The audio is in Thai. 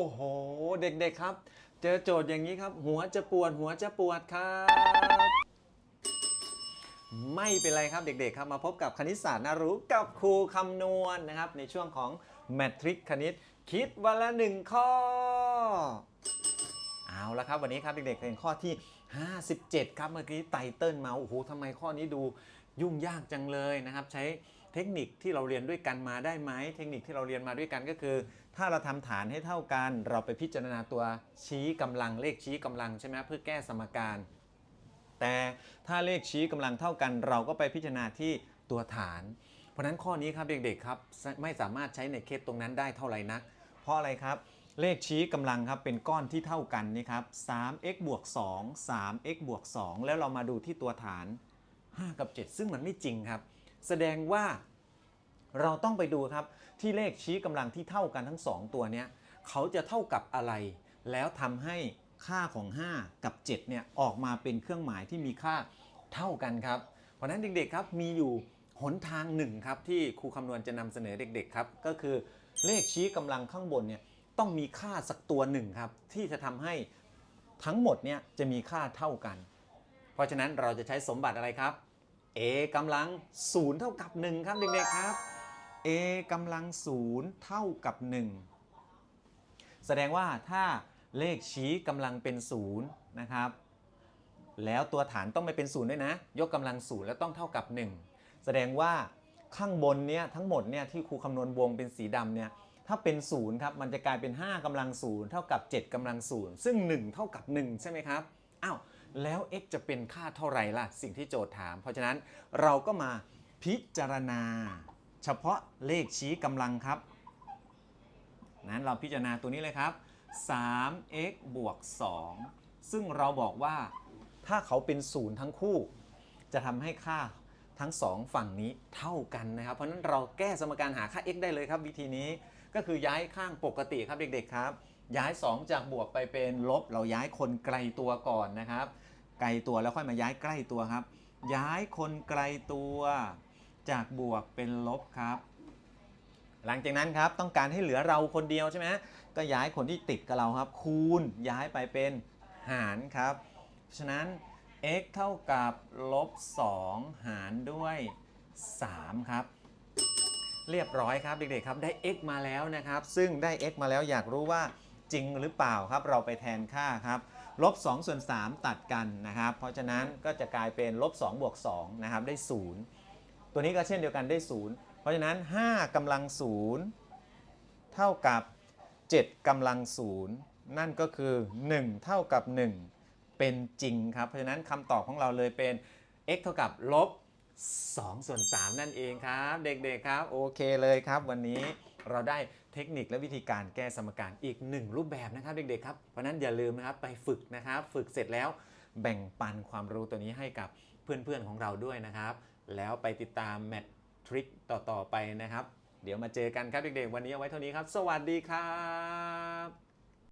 อ้โห เด็กๆครับ เจอโจทย์อย่างนี้ครับ หัวจะปวด หัวจะปวดครับ ไม่เป็นไรครับเด็กๆครับมาพบกับคณิตศาสตร์น่ารู้กับครูคำนวณนะครับ ในช่วงของแมทริกคณิต คิดวันละหนึ่งข้อ เอาละครับ วันนี้ครับเด็กๆเป็นข้อที่ 57 ครับเมื่อกี้ไตเติ้ลมาโอ้โหทำไมข้อนี้ดูยุ่งยากจังเลยนะครับ ใช้ เทคนิคที่เราเรียนด้วยกันมาได้ไหมเทคนิคที่เราเรียนมาด้วยกันก็คือ ถ้าเราทำฐานให้เท่ากัน เราไปพิจารณาตัวชี้กำลังเลขชี้กำลังใช่ไหมเพื่อแก้สมการ แต่ถ้าเลขชี้กำลังเท่ากัน เราก็ไปพิจารณาที่ตัวฐาน เพราะฉะนั้นข้อนี้ครับเด็กๆครับไม่สามารถใช้ในเคสตรงนั้นได้เท่าไหร่นัก เพราะอะไรครับเลขชี้กำลังครับเป็นก้อนที่เท่ากันนี่ครับ 3x บวก2 3x บวก2แล้วเรามาดูที่ตัวฐาน 5 กับ 7 ซึ่งมันไม่จริงครับ แสดงว่าเราต้องไปดูครับที่เลขชี้กำลังที่เท่ากันทั้ง 2 ตัวเนี้ยเขาจะเท่ากับอะไร แล้วทำให้ค่าของ 5 กับ7เนี่ยออกมาเป็นเครื่องหมายที่มีค่าเท่ากันครับ เพราะฉะนั้นเด็กๆครับมีอยู่หนทางหนึ่งครับที่ครูคำนวณจะนำเสนอเด็กๆครับก็คือเลขชี้กำลังข้างบนเนี่ยต้องมีค่าสักตัวหนึ่งครับที่จะทำให้ทั้งหมดเนี่ยจะมีค่าเท่ากัน เพราะฉะนั้นเราจะใช้สมบัติอะไรครับ a กำลัง 0 เท่ากับ 1 ครับเด็กๆครับ a กำลัง 0 เท่ากับ 1 แสดงว่าถ้าเลขชี้กำลังเป็น 0 นะครับ แล้วตัวฐานต้องไม่เป็น 0 ด้วยนะ ยกกำลัง 0 แล้วต้องเท่ากับ 1 แสดงว่าข้างบนเนี้ยทั้งหมดเนี่ยที่ครูคำนวณวงเป็นสีดำเนี่ยถ้าเป็น 0 ครับ มันจะกลายเป็น 5กำลัง 0 เท่ากับ 7กำลัง 0 ซึ่ง 1 เท่ากับ 1 ใช่ไหมครับ อ้าว แล้ว x จะเป็นค่าเท่าไหร่ล่ะ สิ่งที่โจทย์ถาม เพราะฉะนั้นเราก็มาพิจารณา เฉพาะเลขชี้กำลังครับ นั้นเราพิจารณาตัวนี้เลยครับ 3x บวก 2 ซึ่งเราบอกว่าถ้าเขาเป็นศูนย์ทั้งคู่ จะทำให้ค่าทั้ง 2 ฝั่งนี้เท่ากันนะครับ เพราะฉะนั้นเราแก้สมการหาค่า x ได้เลยครับ วิธีนี้ก็คือย้ายข้างปกติครับเด็กๆครับ ย้าย 2 จากบวกไปเป็นลบ เราย้ายคนไกลตัวก่อนนะครับ ไกลตัวแล้วค่อยมาย้ายใกล้ตัวครับ ย้ายคนไกลตัวจากบวกเป็นลบครับ หลังจากนั้นครับต้องการให้เหลือเราคนเดียวใช่ไหมก็ย้ายคนที่ติดกับเราครับ คูณย้ายไปเป็นหารครับ ฉะนั้น x เท่ากับลบ 2 หารด้วย 3 ครับ เรียบร้อยครับเด็กๆครับได้ x มาแล้วนะครับ ซึ่งได้ x มาแล้วอยากรู้ว่า จริงหรือเปล่าครับเราไปแทนค่าครับลบ2ส่วน3ตัดกันนะครับ เพราะฉะนั้นก็จะกลายเป็นลบ2บวก2นะครับได้ 0 ตัวนี้ก็เช่นเดียวกันได้ 0 เพราะฉะนั้น 5กำลัง 0 เท่ากับ 7กำลัง 0 นั่นก็คือ 1 เท่ากับ 1 เป็นจริงครับ เพราะฉะนั้นคำตอบของเราเลยเป็น x เท่ากับลบ2ส่วน3นั่นเองครับ เด็กๆครับ โอเคเลยครับวันนี้ เราได้เทคนิคและวิธีการแก้สมการอีกหนึ่งรูปแบบนะครับเด็กๆครับ เพราะฉะนั้นอย่าลืมนะครับไปฝึกนะครับ ฝึกเสร็จแล้วแบ่งปันความรู้ตัวนี้ให้กับเพื่อนๆของเราด้วยนะครับ แล้วไปติดตามแมททริคต่อๆไปนะครับ เดี๋ยวมาเจอกันครับเด็กๆ วันนี้เอาไว้เท่านี้ครับ สวัสดีครับ